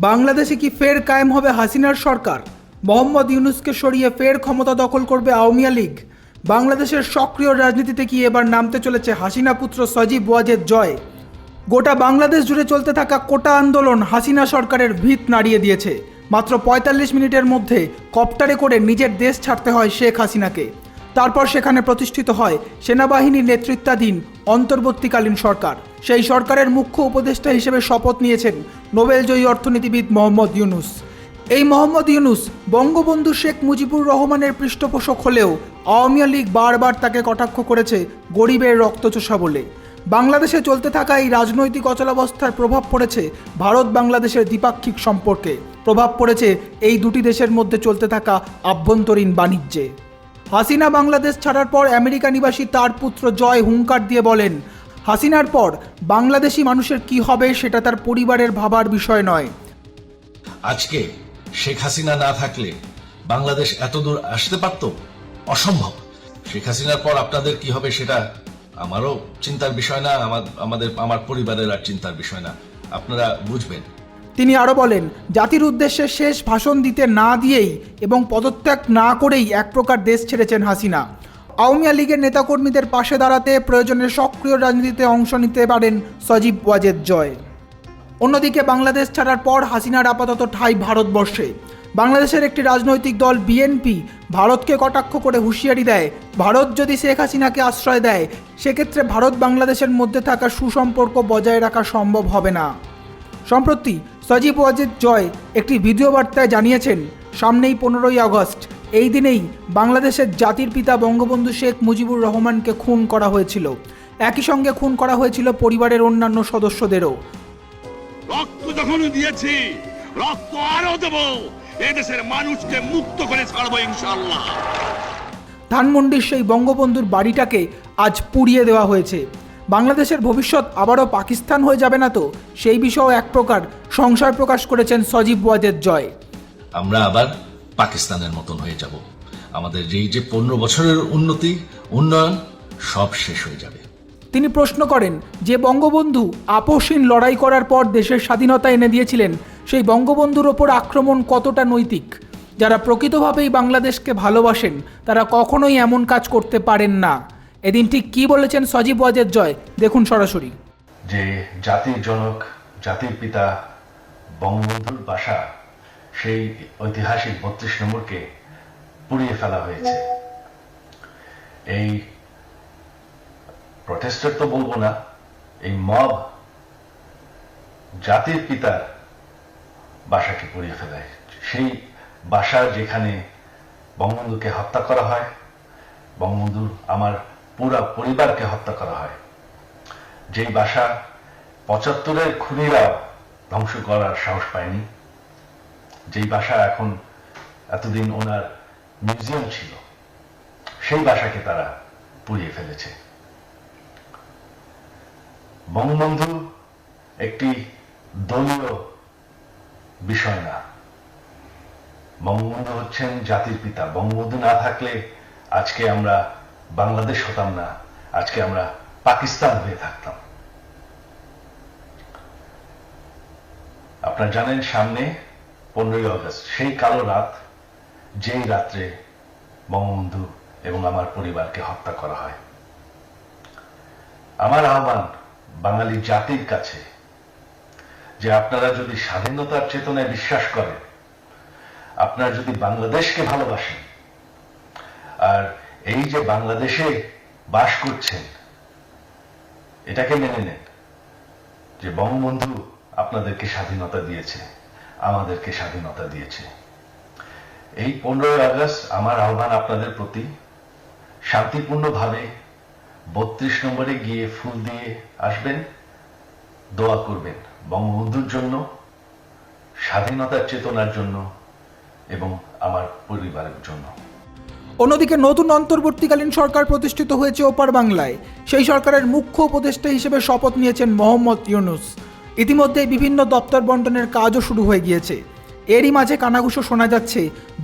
বাংলাদেশে কি ফের কায়েম হবে হাসিনার সরকার? মোহাম্মদ ইউনুসকে সরিয়ে ফের ক্ষমতা দখল করবে আওয়ামী লীগ। বাংলাদেশের সক্রিয় রাজনীতিতে কি এবার নামতে চলেছে হাসিনা পুত্র সজীব ওয়াজেদ জয়? গোটা বাংলাদেশ জুড়ে চলতে থাকা কোটা আন্দোলন হাসিনা সরকারের ভিত নাড়িয়ে দিয়েছে। মাত্র পঁয়তাল্লিশ মিনিটের মধ্যে কপ্টারে করে নিজের দেশ ছাড়তে হয় শেখ হাসিনাকে। তারপর সেখানে প্রতিষ্ঠিত হয় সেনাবাহিনীর নেতৃত্বাধীন অন্তর্বর্তীকালীন সরকার। সেই সরকারের মুখ্য উপদেষ্টা হিসেবে শপথ নিয়েছেন নোবেলজয়ী অর্থনীতিবিদ মোহাম্মদ ইউনুস। এই মোহাম্মদ ইউনুস বঙ্গবন্ধু শেখ মুজিবুর রহমানের পৃষ্ঠপোষক হলেও আওয়ামী লীগ বারবার তাকে কটাক্ষ করেছে গরিবের রক্তচোষা বলে। বাংলাদেশে চলতে থাকা এই রাজনৈতিক অচলাবস্থার প্রভাব পড়েছে ভারত বাংলাদেশের দ্বিপাক্ষিক সম্পর্কে। প্রভাব পড়েছে এই দুটি দেশের মধ্যে চলতে থাকা আভ্যন্তরীণ বাণিজ্যে। হাসিনা বাংলাদেশ ছাড়ার পর আমেরিকা নিবাসী তার পুত্র জয় হুঙ্কার দিয়ে বলেন, হাসিনার পর বাংলাদেশি মানুষের কি হবে সেটা তার পরিবারের ভাবার বিষয় নয়। আজকে শেখ হাসিনা না থাকলে বাংলাদেশ এত দূর আসতে পারত? অসম্ভব। শেখ হাসিনার পর আপনাদের কি হবে সেটা আমারও চিন্তার বিষয় না আমাদের, আমার পরিবারের আর চিন্তার বিষয় না। আপনারা বুঝবেন। তিনি আরও বলেন, জাতির উদ্দেশ্যে শেষ ভাষণ দিতে না দিয়েই এবং পদত্যাগ না করেই এক প্রকার দেশ ছেড়েছেন হাসিনা। আওয়ামী লীগের নেতাকর্মীদের পাশে দাঁড়াতে প্রয়োজনে সক্রিয় রাজনীতিতে অংশ নিতে পারেন সজীব ওয়াজেদ জয়। অন্যদিকে বাংলাদেশ ছাড়ার পর হাসিনার আপাতত ঠাই ভারতবর্ষে। বাংলাদেশের একটি রাজনৈতিক দল বিএনপি ভারতকে কটাক্ষ করে হুঁশিয়ারি দেয়, ভারত যদি শেখ হাসিনাকে আশ্রয় দেয়, সেক্ষেত্রে ভারত বাংলাদেশের মধ্যে থাকা সুসম্পর্ক বজায় রাখা সম্ভব হবে না। সম্প্রতি সজীব ওয়াজিদ জয় একটি ভিডিও বার্তায় জানিয়েছেন সামনেই পনেরোই আগস্ট। এই দিনেই বাংলাদেশের জাতির পিতা বঙ্গবন্ধু শেখ মুজিবুর রহমানকে খুন করা হয়েছিল। একই সঙ্গে খুন করা হয়েছিল পরিবারের অন্যান্য সদস্যদেরও। রক্ত যখন দিয়েছি রক্ত আরও দেব এদেশের মানুষকে মুক্ত করে ছাড়বো ইনশাল্লাহ ধানমন্ডির সেই বঙ্গবন্ধুর বাড়িটাকে আজ পুড়িয়ে দেওয়া হয়েছে। বাংলাদেশের ভবিষ্যৎ আবারও পাকিস্তান হয়ে যাবে না তো? সেই বিষয়েও এক প্রকার সংশয় প্রকাশ করেছেন সজীব ওয়াজেদ জয়। আমরা আবার পাকিস্তানের মতন হয়ে যাব। আমাদের যেই যে পনেরো বছরের উন্নতি উন্নয়ন সব শেষ হয়ে যাবে। তিনি প্রশ্ন করেন যে বঙ্গবন্ধু আপোষহীন লড়াই করার পর দেশের স্বাধীনতা এনে দিয়েছিলেন সেই বঙ্গবন্ধুর ওপর আক্রমণ কতটা নৈতিক? যারা প্রকৃতভাবেই বাংলাদেশকে ভালোবাসেন তারা কখনোই এমন কাজ করতে পারেন না। এদিন ঠিক কী বলেছেন সজীব ওয়াজেদ জয় দেখুন সরাসরি। যে জাতির জনক জাতির পিতা বঙ্গবন্ধুর বাসা সেই ঐতিহাসিক বত্রিশ নম্বরকে পুড়িয়ে ফেলা হয়েছে। এই প্রটেস্টার তো বলব না, এই মব জাতির পিতার বাসাকে পুড়িয়ে ফেলায় সেই বাসা যেখানে বঙ্গবন্ধুকে হত্যা করা হয় বঙ্গবন্ধুর আমার পুরা পরিবারকে হত্যা করা হয়। যেই বাসা পঁচাত্তরের খুনিরা ধ্বংস করার সাহস পায়নি। যেই বাসা এখন এতদিন ওনার মিউজিয়াম ছিল, সেই বাসাকে তারা পুড়িয়ে ফেলেছে। বঙ্গবন্ধু একটি দলীয় বিষয় না। বঙ্গবন্ধু হচ্ছেন জাতির পিতা। বঙ্গবন্ধু না থাকলে আজকে আমরা বাংলাদেশ হতাম না, আজকে আমরা পাকিস্তান হয়ে থাকতাম। আপনারা জানেন সামনে পনেরোই আগস্ট সেই কালো রাত যেই রাত্রে বঙ্গবন্ধু এবং আমার পরিবারকে হত্যা করা হয়। আমার আহ্বান বাঙালি জাতির কাছে যে আপনারা যদি স্বাধীনতার চেতনায় বিশ্বাস করেন, আপনারা যদি বাংলাদেশকে ভালোবাসেন, আর এই যে বাংলাদেশে বাস করছেন, এটাকে মেনে নেন যে বঙ্গবন্ধু আপনাদেরকে স্বাধীনতা দিয়েছে, আমাদেরকে স্বাধীনতা দিয়েছে। এই পনেরোই আগস্ট আমার আহ্বান আপনাদের প্রতি। শান্তিপূর্ণভাবে বত্রিশ নম্বরে গিয়ে ফুল দিয়ে আসবেন, দোয়া করবেন বঙ্গবন্ধুর জন্য, স্বাধীনতার চেতনার জন্য এবং আমার পরিবারের জন্য। অন্যদিকে নতুন অন্তর্বর্তীকালীন সরকার প্রতিষ্ঠিত হয়েছে ওপার বাংলায়। সেই সরকারের মুখ্য উপদেষ্টা হিসেবে শপথ নিয়েছেন মোহাম্মদ ইউনুস। ইতিমধ্যে বিভিন্ন দপ্তর বন্টনের কাজও শুরু হয়ে গিয়েছে। এরই মাঝে কানাঘুষো শোনা যাচ্ছে,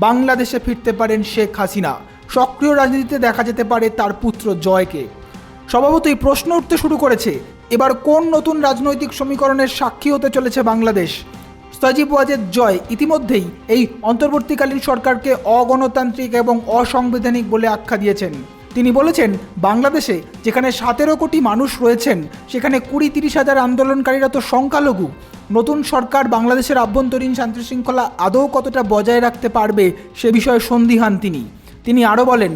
বাংলাদেশে ফিরতে পারেন শেখ হাসিনা। সক্রিয় রাজনীতিতে দেখা যেতে পারে তার পুত্র জয়কে। স্বভাবতই প্রশ্ন উঠতে শুরু করেছে, এবার কোন নতুন রাজনৈতিক সমীকরণের সাক্ষী হতে চলেছে বাংলাদেশ? সজীব ওয়াজেদ জয়, ইতিমধ্যেই এই অন্তর্বর্তীকালীন সরকারকে অগণতান্ত্রিক এবং অসাংবিধানিক বলে আখ্যা দিয়েছেন। তিনি বলেছেন, বাংলাদেশে যেখানে সতেরো কোটি মানুষ রয়েছেন, সেখানে কুড়ি তিরিশ হাজার আন্দোলনকারীরা তো সংখ্যালঘু। নতুন সরকার বাংলাদেশের আভ্যন্তরীণ শান্তি শৃঙ্খলা আদৌ কতটা বজায় রাখতে পারবে সে বিষয়ে সন্দিহান তিনি। তিনি আরও বলেন,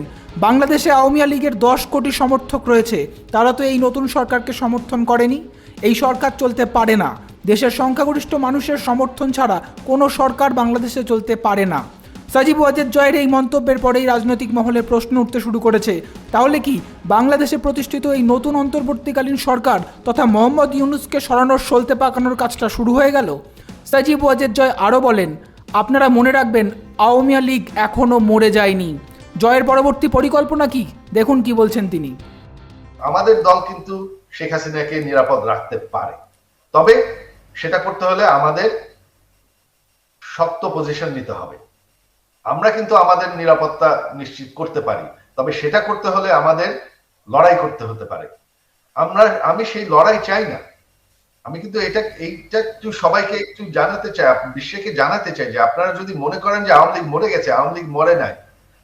বাংলাদেশে আওয়ামী লীগের দশ কোটি সমর্থক রয়েছে, তারা তো এই নতুন সরকারকে সমর্থন করেনি। এই সরকার চলতে পারে না। দেশের সংখ্যাগরিষ্ঠ মানুষের সমর্থন ছাড়া কোনো সরকার বাংলাদেশে চলতে পারে না। সাজিব ওয়াজেদ জয়ের এই মন্তব্যের পরেই রাজনৈতিক মহলে প্রশ্ন উঠতে শুরু করেছে। তাহলে কি বাংলাদেশে প্রতিষ্ঠিত এই নতুন অন্তর্বর্তীকালীন সরকার তথা মোহাম্মদ ইউনুসকে সরানোর সলতে পাকানোর কাজটা শুরু হয়ে গেল? সাজিব ওয়াজেদ জয় আরও বলেন, আপনারা মনে রাখবেন, আওয়ামী লীগ এখনও মরে যায়নি। জয়ের পরবর্তী পরিকল্পনা কি? দেখুন কি বলছেন তিনি। আমাদের দল কিন্তু শেখ হাসিনাকে নিরাপদ রাখতে পারে। তবে সেটা করতে হলে আমাদের শক্ত পজিশন নিতে হবে। আমরা কিন্তু আমাদের নিরাপত্তা নিশ্চিত করতে পারি, তবে সেটা করতে হলে আমাদের লড়াই করতে হতে পারে। আমরা, আমি সেই লড়াই চাই না। আমি কিন্তু এটা, এইটা একটু সবাইকে একটু জানাতে চাই বিশ্বকে জানাতে চাই যে আপনারা যদি মনে করেন যে আওয়ামী লীগ মরে গেছে, আওয়ামী লীগ মরে নাই,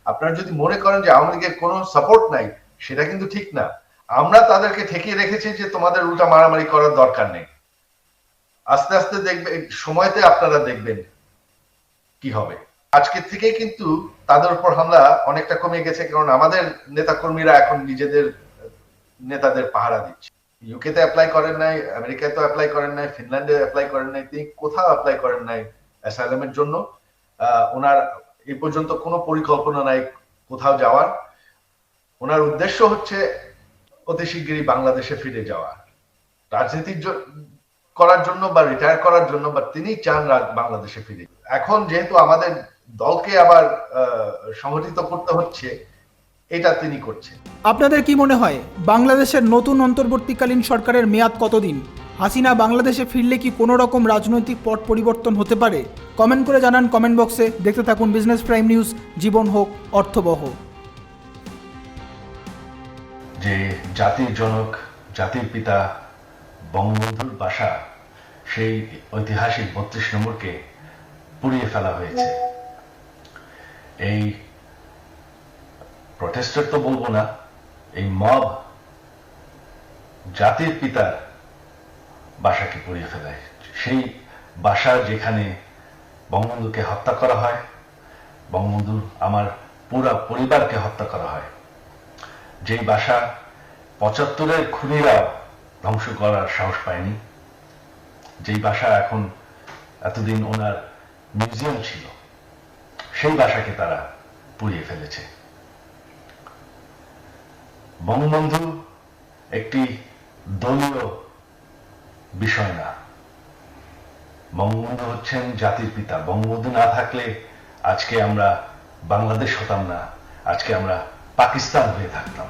আপনারা যদি মনে করেন যে আওয়ামী লীগের কোনো সাপোর্ট নাই, সেটা কিন্তু ঠিক না। আমরা তাদেরকে ঠেকিয়ে রেখেছি যে তোমাদের উল্টা মারামারি করার দরকার নেই। আস্তে আস্তে দেখবে সময়তে আপনারা দেখবেন কি হবে। আজকে থেকে কিন্তু তাদের উপর হামলা অনেকটা কমে গেছে, কারণ আমাদের নেতাকর্মীরা এখন নিজেদের, নেতাদের পাহারা দিচ্ছে। ইউকে তে অ্যাপ্লাই করেন নাই আমেরিকায় তো অ্যাপ্লাই করেন নাই ফিনল্যান্ডে অ্যাপ্লাই করেন নাই, তিনি কোথাও অ্যাপ্লাই করেন নাই অ্যাসাইলামের জন্য। ওনার এই পর্যন্ত কোনো পরিকল্পনা নাই কোথাও যাওয়ার। ওনার উদ্দেশ্য হচ্ছে অতি শিগগিরই বাংলাদেশে ফিরে যাওয়া। রাজনীতির করার জন্য বা রিটায়ার করার জন্য বা তিনি চান বাংলাদেশে ফিরে। এখন যেহেতু আমাদের দলকে আবার সংগঠিত করতে হচ্ছে এটা তিনি করছেন। আপনাদের কি মনে হয় বাংলাদেশের নতুন অন্তর্বর্তীকালীন সরকারের মেয়াদ কতদিন? হাসিনা বাংলাদেশে ফিরলে কি কোনো রকম রাজনৈতিক পট পরিবর্তন হতে পারে? কমেন্ট করে জানান কমেন্ট বক্সে। দেখতে থাকুন বিজনেস প্রাইম নিউজ জীবন হোক অর্থবহ। যে জাতির জনক জাতির পিতা বঙ্গবন্ধুর বাসা সেই ঐতিহাসিক বত্রিশ নম্বরকে পুড়িয়ে ফেলা হয়েছে। এই প্রটেস্টার তো বলব না, এই মব জাতির পিতার বাসাকে পুড়িয়ে ফেলায় সেই বাসা যেখানে বঙ্গবন্ধুকে হত্যা করা হয় বঙ্গবন্ধুর আমার পুরা পরিবারকে হত্যা করা হয়, যেই বাসা পঁচাত্তরের খুনিরা ধ্বংস করার সাহস পায়নি, যেই বাসা এখন এতদিন ওনার মিউজিয়াম ছিল। সেই বাসাকে তারা পুড়িয়ে ফেলেছে। বঙ্গবন্ধু একটি দলীয় বিষয় না। বঙ্গবন্ধু হচ্ছেন জাতির পিতা। বঙ্গবন্ধু না থাকলে আজকে আমরা বাংলাদেশ হতাম না, আজকে আমরা পাকিস্তান হয়ে থাকতাম।